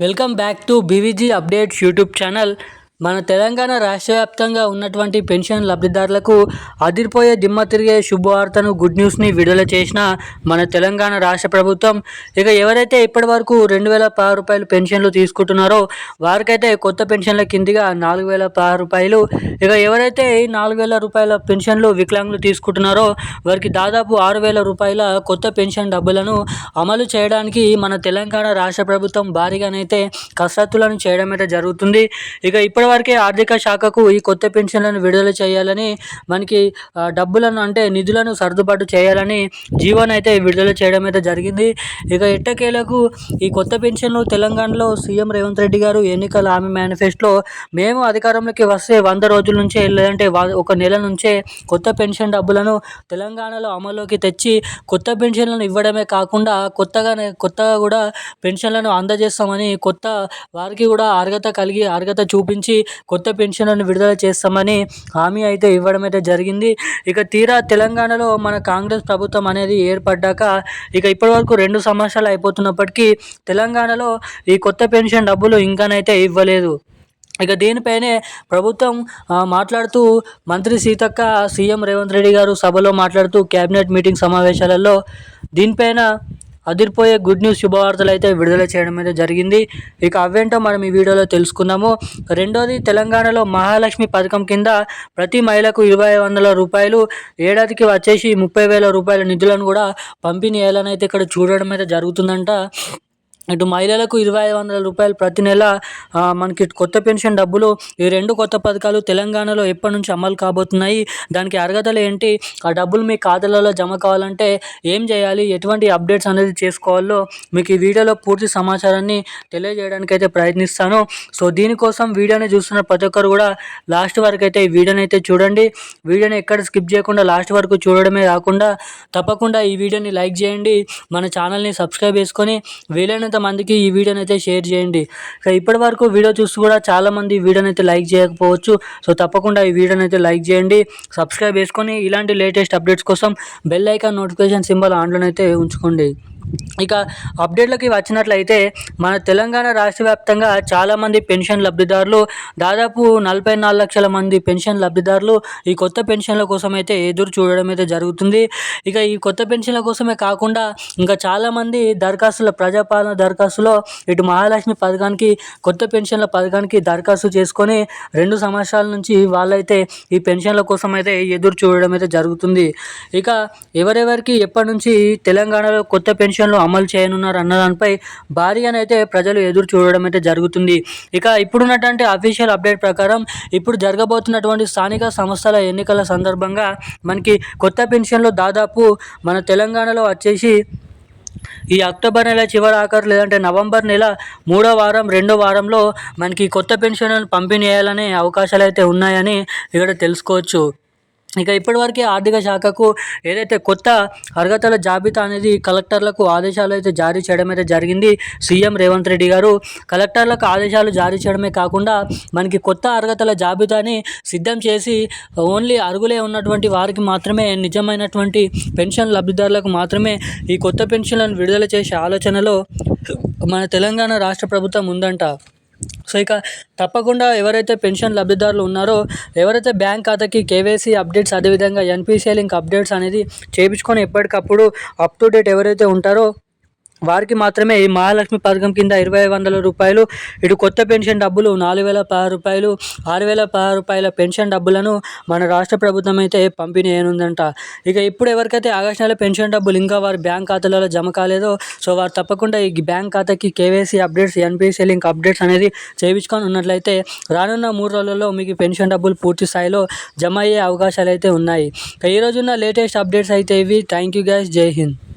Welcome back to BVG updates YouTube channel మన తెలంగాణ రాష్ట్ర వ్యాప్తంగా ఉన్నటువంటి పెన్షన్ లబ్ధిదారులకు అదిరిపోయే దిమ్మ తిరిగే శుభవార్తను గుడ్ న్యూస్ని విడుదల చేసిన మన తెలంగాణ రాష్ట్ర ప్రభుత్వం. ఇక ఎవరైతే ఇప్పటి వరకు రెండు వేల పది రూపాయలు పెన్షన్లు తీసుకుంటున్నారో వారికైతే కొత్త పెన్షన్ల కిందిగా నాలుగు వేల పది రూపాయలు. ఇక ఎవరైతే నాలుగు వేల రూపాయల పెన్షన్లు వికలాంగులు తీసుకుంటున్నారో వారికి దాదాపు ఆరు వేల రూపాయల కొత్త పెన్షన్ డబ్బులను అమలు చేయడానికి మన తెలంగాణ రాష్ట్ర ప్రభుత్వం భారీగానైతే కసరత్తులను చేయడం అయితే జరుగుతుంది. ఇక ఇప్పటివరకే ఆర్థిక శాఖకు ఈ కొత్త పెన్షన్లను విడుదల చేయాలని మనకి డబ్బులను అంటే నిధులను సర్దుబాటు చేయాలని జీవోని అయితే విడుదల చేయడం అయితే జరిగింది. ఇక ఎట్టకేలకు ఈ కొత్త పెన్షన్లు తెలంగాణలో సీఎం రేవంత్ రెడ్డి గారు ఎన్నికల ఆమె మేనిఫెస్టోలో మేము అధికారంలోకి వస్తే వంద రోజుల నుంచే లేదంటే ఒక నెల నుంచే కొత్త పెన్షన్ డబ్బులను తెలంగాణలో అమల్లోకి తెచ్చి కొత్త పెన్షన్లను ఇవ్వడమే కాకుండా కొత్తగానే కొత్తగా కూడా పెన్షన్లను అందజేస్తామని కొత్త వారికి కూడా అర్హత కలిగి అర్హత చూపించి కొత్త పెన్షన్లను విడుదల చేస్తామని హామీ అయితే ఇవ్వడం అయితే జరిగింది. ఇక తీరా తెలంగాణలో మన కాంగ్రెస్ ప్రభుత్వం అనేది ఏర్పడ్డాక ఇక ఇప్పటివరకు రెండు సంవత్సరాలు అయిపోతున్నప్పటికీ తెలంగాణలో ఈ కొత్త పెన్షన్ డబ్బులు ఇంకానైతే ఇవ్వలేదు. ఇక దీనిపైనే ప్రభుత్వం మాట్లాడుతూ మంత్రి సీతక్క సీఎం రేవంత్ రెడ్డి గారు సభలో మాట్లాడుతూ కేబినెట్ మీటింగ్ సమావేశాలలో దీనిపైన అదిరిపోయే గుడ్ న్యూస్ శుభవార్తలు అయితే విడుదల చేయడం అయితే జరిగింది. ఇక అవేంటో మనం ఈ వీడియోలో తెలుసుకుందాము. రెండోది తెలంగాణలో మహాలక్ష్మి పథకం కింద ప్రతి మహిళకు ఇరవై వందల రూపాయలు ఏడాదికి వచ్చేసి ముప్పై వేల రూపాయల నిధులను కూడా పంపిణీ చేయాలని అయితే ఇక్కడ చూడడం అయితే జరుగుతుందంట. ఇటు మహిళలకు ఇరవై ఐదు వందల రూపాయలు ప్రతి నెల మనకి కొత్త పెన్షన్ డబ్బులు ఈ రెండు కొత్త పథకాలు తెలంగాణలో ఎప్పటి నుంచి అమలు కాబోతున్నాయి దానికి అర్హతలు ఏంటి ఆ డబ్బులు మీ ఖాతాలలో జమ కావాలంటే ఏం చేయాలి ఎటువంటి అప్డేట్స్ అనేది చేసుకోవాలో మీకు ఈ వీడియోలో పూర్తి సమాచారాన్ని తెలియజేయడానికి అయితే ప్రయత్నిస్తాను. సో దీనికోసం వీడియోని చూస్తున్న ప్రతి ఒక్కరు కూడా లాస్ట్ వరకు అయితే ఈ వీడియోని అయితే చూడండి. వీడియోని ఎక్కడ స్కిప్ చేయకుండా లాస్ట్ వరకు చూడడమే కాకుండా తప్పకుండా ఈ వీడియోని లైక్ చేయండి. మన ఛానల్ని సబ్స్క్రైబ్ చేసుకొని వీలైనంత మందికి ఈ వీడియోని అయితే షేర్ చేయండి. ఇప్పటి వరకు వీడియో చూసి కూడా చాలామంది ఈ వీడియోని అయితే లైక్ చేయకపోవచ్చు. సో తప్పకుండా ఈ వీడియోని అయితే లైక్ చేయండి. సబ్స్క్రైబ్ చేసుకొని ఇలాంటి లేటెస్ట్ అప్డేట్స్ కోసం బెల్ ఐకాన్ నోటిఫికేషన్ సింబల్ ఆన్లోనైతే ఉంచుకోండి. ఇక అప్డేట్లకి వచ్చినట్లయితే మన తెలంగాణ రాష్ట్ర వ్యాప్తంగా చాలామంది పెన్షన్ లబ్ధిదారులు దాదాపు నలభై నాలుగు లక్షల మంది పెన్షన్ లబ్ధిదారులు ఈ కొత్త పెన్షన్ల కోసం అయితే ఎదురు చూడడం అయితే జరుగుతుంది. ఇక ఈ కొత్త పెన్షన్ల కోసమే కాకుండా ఇంకా చాలామంది దరఖాస్తుల ప్రజాపాలన దరఖాస్తులో ఇటు మహాలక్ష్మి పథకానికి కొత్త పెన్షన్ల పథకానికి దరఖాస్తు చేసుకొని రెండు సంవత్సరాల నుంచి వాళ్ళైతే ఈ పెన్షన్ల కోసం అయితే ఎదురు చూడడం అయితే జరుగుతుంది. ఇక ఎవరెవరికి ఎప్పటి నుంచి తెలంగాణలో కొత్త పెన్షన్ పెన్షన్లు అమలు చేయనున్నారు అన్న దానిపై భారీగానైతే ప్రజలు ఎదురు చూడడం అయితే జరుగుతుంది. ఇక ఇప్పుడున్నటువంటి అఫీషియల్ అప్డేట్ ప్రకారం ఇప్పుడు జరగబోతున్నటువంటి స్థానిక సంస్థల ఎన్నికల సందర్భంగా మనకి కొత్త పెన్షన్లు దాదాపు మన తెలంగాణలో వచ్చేసి ఈ అక్టోబర్ నెల చివరి ఆఖరు లేదంటే నవంబర్ నెల మూడో వారం రెండో వారంలో మనకి కొత్త పెన్షన్లను పంపిణీ చేయాలనే అవకాశాలు అయితే ఉన్నాయని ఇక్కడ తెలుసుకోవచ్చు. ఇక ఇప్పటివరకే ఆర్థిక శాఖకు ఏదైతే కొత్త అర్హతల జాబితా అనేది కలెక్టర్లకు ఆదేశాలు అయితే జారీ చేయడం అయితే జరిగింది. సీఎం రేవంత్ రెడ్డి గారు కలెక్టర్లకు ఆదేశాలు జారీ చేయడమే కాకుండా మనకి కొత్త అర్హతల జాబితాని సిద్ధం చేసి ఓన్లీ అరుగులే ఉన్నటువంటి వారికి మాత్రమే నిజమైనటువంటి పెన్షన్ లబ్ధిదారులకు మాత్రమే ఈ కొత్త పెన్షన్లను విడుదల చేసే ఆలోచనలో మన తెలంగాణ రాష్ట్ర ప్రభుత్వం ఉందంట. సో ఇక తప్పకుండా ఎవరైతే పెన్షన్ లబ్ధిదారులు ఉన్నారో ఎవరైతే బ్యాంక్ ఖాతాకి కేవైసీ అప్డేట్స్ అదేవిధంగా ఎన్పిసిఐ లింక్ అప్డేట్స్ అనేది చేయించుకొని ఎప్పటికప్పుడు అప్ టు డేట్ ఎవరైతే ఉంటారో వారికి మాత్రమే ఈ మహాలక్ష్మి పథకం కింద ఇరవై వందల రూపాయలు ఇటు కొత్త పెన్షన్ డబ్బులు నాలుగు వేల పది రూపాయలు ఆరు వేల పది రూపాయల పెన్షన్ డబ్బులను మన రాష్ట్ర ప్రభుత్వం అయితే పంపిణీ చేయనుందంట. ఇక ఇప్పుడు ఎవరికైతే ఆగస్టు నెల పెన్షన్ డబ్బులు ఇంకా వారి బ్యాంక్ ఖాతాలలో జమ కాలేదో సో వారు తప్పకుండా ఈ బ్యాంక్ ఖాతాకి KYC updates NPC link updates అనేది చేయించుకొని ఉన్నట్లయితే రానున్న మూడు రోజులలో మీకు పెన్షన్ డబ్బులు పూర్తి స్థాయిలో జమ అయ్యే అవకాశాలు అయితే ఉన్నాయి. ఇక ఈ రోజున్న లేటెస్ట్ అప్డేట్స్ అయితే ఇవి. Thank you guys. జై హింద్.